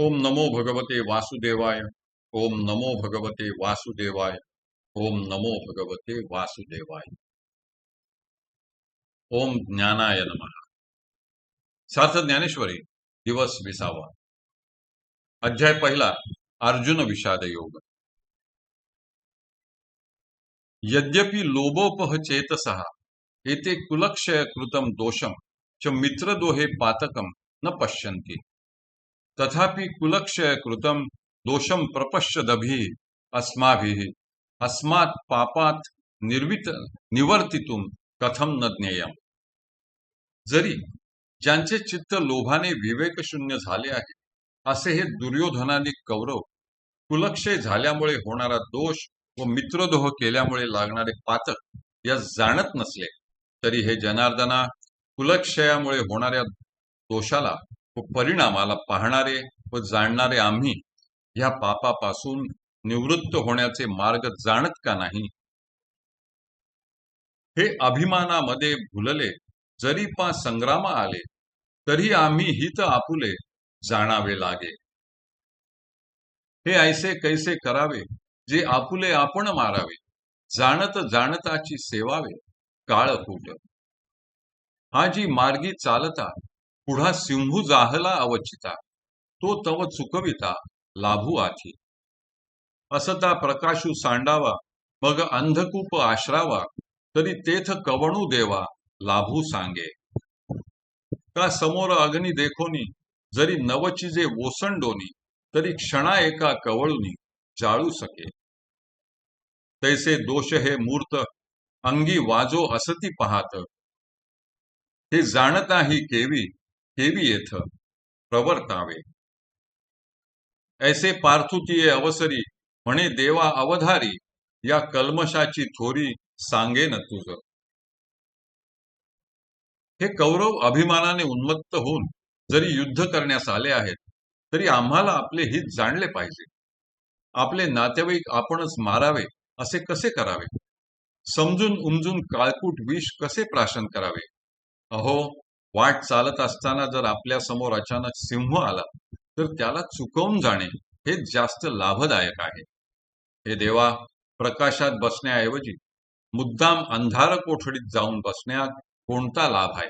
ओम नमो भगवते वासुदेवाय, ओम नमो भगवते वासुदेवाय, ओम नमो भगवते वासुदेवाय। ओम ज्ञानाय नमः। सार्थ ज्ञानेश्वरी, दिवस विसावा। अध्याय पहिला, अर्जुन विषाद योग। यद्यपि लोभोपह चेतसः एते कुलक्षय कृतं दोषम च मित्रदोहे पातकम न पश्यन्ति। तथापि कुलक्षय कृतम दोषं प्रपश्यदभिः अस्माभिः। अस्मात् पापात निर्वित निवर्तितुम कथम न ज्ञेयम? जरी ज्यांचे चित्त लोभाने विवेकशून्य झाले आहे असे हे दुर्योधनाने कौरव कुलक्षय झाल्यामुळे होणारा दोष व मित्रदोह केल्यामुळे लागणारे पातक या जाणत नसले तरी हे जनार्दना कुलक्षयामुळे होणाऱ्या दोषाला व परिणामाला पाहणारे व जाणणारे आम्ही ह्या पापापासून निवृत्त होण्याचे मार्ग जाणत का नाही? हे अभिमानामध्ये भुलले जरी पा संग्रामा आले तरी आम्ही हित आपुले जाणावे लागे. हे ऐसे कैसे करावे जे आपुले आपण मारावे जाणत जाणताची सेवावे काळ फुट हा जी मार्गी चालता पुढा सिंहू जाहला अवचिता तो तव चुकविता लाभू आखी असता प्रकाशू सांडावा मग अंधकूप आश्रावा तरी तेथ कवणू देवा लाभू सांगे. का समोर अग्नी देखोनी जरी नवचिजे ओसंडोनी तरी क्षणा एका कवळूनी जाळू सके. तैसे दोष हे मूर्त अंगी वाजो असती पाहात. हे जाणताही केवी हेवी येथ प्रवर्तावे. ऐसे पार्थुतीये अवसरी म्हणे देवा अवधारी या कल्मशाची थोरी सांगेन तुझ. हे कौरव अभिमानाने उन्मत्त होऊन जरी युद्ध करण्यास आले आहेत तरी आम्हाला आपले हित जाणले पाहिजे. आपले नातेवाईक आपणच मारावे असे कसे करावे? समजून उमजून काळकूट विष कसे प्राशन करावे? अहो वाट चालत असताना जर आपल्यासमोर अचानक सिंह आला तर त्याला चुकवून जाणे हे जास्त लाभदायक आहे. हे देवा प्रकाशात बसण्याऐवजी मुद्दाम अंधार कोठडीत जाऊन बसण्यात कोणता लाभ आहे?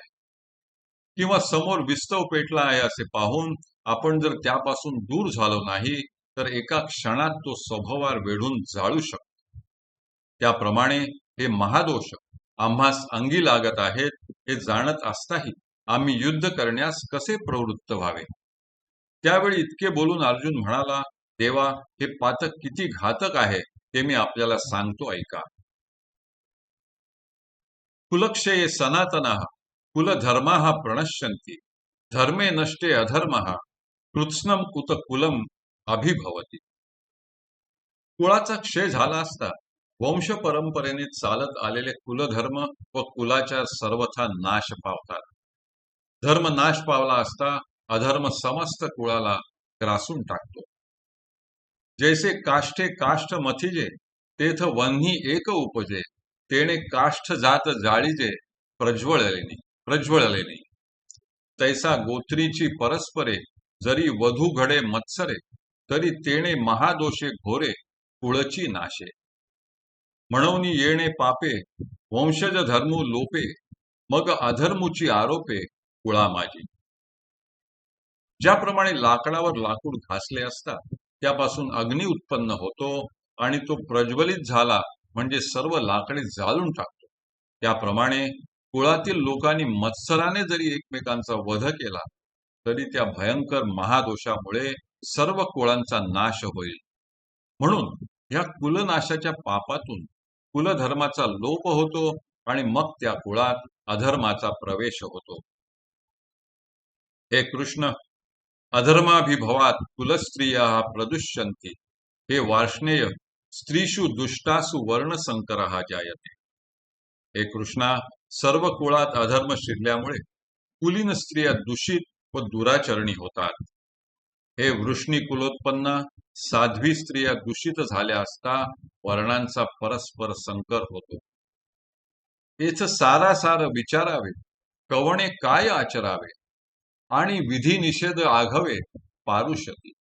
किंवा समोर विस्तव पेटला आहे असे पाहून आपण जर त्यापासून दूर झालो नाही तर एका क्षणात तो स्वभावार वेढून जाळू शकतो. त्याप्रमाणे हे महादोष आम्हास अंगी लागत आहेत हे जाणत असताही आम्ही युद्ध करण्यास कसे प्रवृत्त व्हावे? त्यावेळी इतके बोलून अर्जुन म्हणाला देवा हे पातक किती घातक आहे ते मी आपल्याला सांगतो ऐका. कुलक्षये सनातन कुलधर्मा प्रणश्यंती धर्मे नष्टे अधर्म कृत्स्नम कुत कुलम अभिभवती. कुळाचा क्षय झाला असता वंश परंपरेने चालत आलेले कुलधर्म व कुलाचार सर्वथा नाश पावतात. धर्म नाश पावला असता अधर्म समस्त कुळाला ग्रासून टाकतो. जैसे काष्ठे काष्ठ मथिजे तेथ वन्ही एक उपजे तेणे काष्ठ जात जाळीजे प्रज्वळलेनी प्रज्वळलेनी. तैसा गोत्रीची परस्परे जरी वधू घडे मत्सरे तरी तेणे महादोषे घोरे कुळची नाशे. म्हणून येणे पापे वंशज धर्मू लोपे मग अधर्मूची आरोपे कुळा माझी ज्याप्रमाणे लाकडावर लाकूड घासले असता त्यापासून अग्नी उत्पन्न होतो आणि तो प्रज्वलित झाला म्हणजे सर्व लाकडे जाळून टाकतो. त्याप्रमाणे कुळातील लोकांनी मत्सराने जरी एकमेकांचा वध केला तरी त्या भयंकर महादोषामुळे सर्व कुळांचा नाश होईल. म्हणून या कुलनाशाच्या पापातून कुलधर्माचा लोप होतो आणि मग त्या कुळात अधर्माचा प्रवेश होतो. हे कृष्ण अधर्माभिभवात कुलस्त्रिया प्रदुष्यंती हे वार्ष्णेय स्त्रीषु दुष्टासु वर्णसंकर हा जायते। हे कृष्णा सर्व कुळात अधर्म शिरल्यामुळे कुलीन स्त्रिया दूषित व दुराचरणी होतात। हे वृष्णी कुलोत्पन्न साध्वी स्त्रिया दूषित झाल्या असता वर्णांचा परस्पर संकर होतो। येथ सारा सार विचारावे कवणे काय आचरावे? आणि विधी निषेध आघवे पारुषती.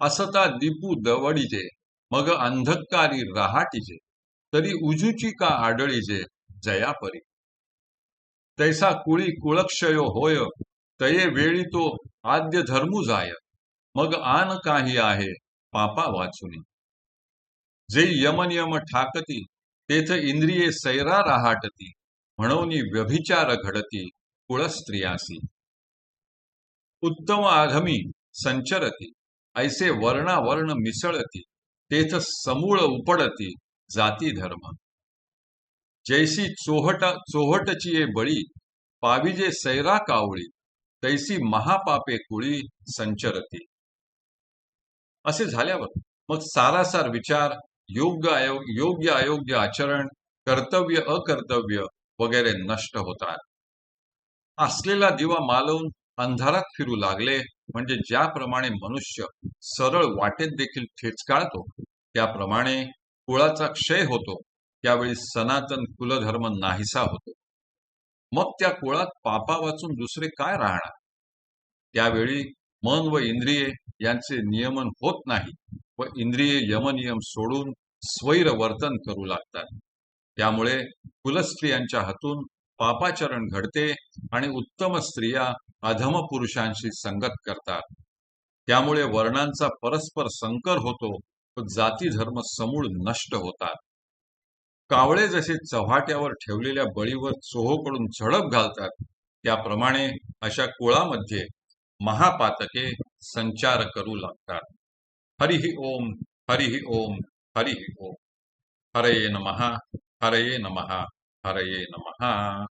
असता दीपू दवडीजे मग अंधकारी रहाटीजे तरी उजूची का आडळीजे जयापरी तैसा कुळी कुळक्षयो होय तये वेळी तो आद्य धर्मू जाय मग आन काही आहे पापा वाचुनी. जे यमनियम ठाकती तेथ इंद्रिये सैरा राहाटती म्हणून व्यभिचार घडती कुळस्त्रियासी. उत्तम आघमी संचरती ऐसे वर्णावर्ण मिसळती तेथ समूळ उपडती जाती धर्म. जैसी चोहटा चोहटची बळी पाविजे सैरा कावळी तैसी महापापे कुळी संचरती. असे झाल्यावर मग सारासार विचार योग्य अयो योग्य अयोग्य आचरण कर्तव्य अकर्तव्य वगैरे नष्ट होतात. असलेला दिवा मालवून अंधारात फिरू लागले म्हणजे ज्याप्रमाणे मनुष्य सरळ वाटेत देखील ठेचकाळतो त्याप्रमाणे कुळाचा क्षय होतो. त्यावेळी सनातन कुलधर्म नाहीसा होतो. मग त्या कुळात पापा वाचून दुसरे काय राहणार? त्यावेळी मन व इंद्रिये यांचे नियमन होत नाही व इंद्रिये यमनियम सोडून स्वैर वर्तन करू लागतात. त्यामुळे कुलस्त्रियांच्या हातून पापाचरण घडते आणि उत्तम स्त्रिया अधम पुरुषांशी संगत करतात. त्यामुळे वर्णांचा परस्पर संकर होतो व जाती धर्म समूळ नष्ट होतात. कावळे जसे चव्हाट्यावर ठेवलेल्या बळीवर चोहोकडून झडप घालतात त्याप्रमाणे अशा कुळामध्ये महापातके संचार करू लागतात. हरिहि ओम हरिहि ओम हरिहि ओम. हरये नमहा हरये नमहा हरये नमः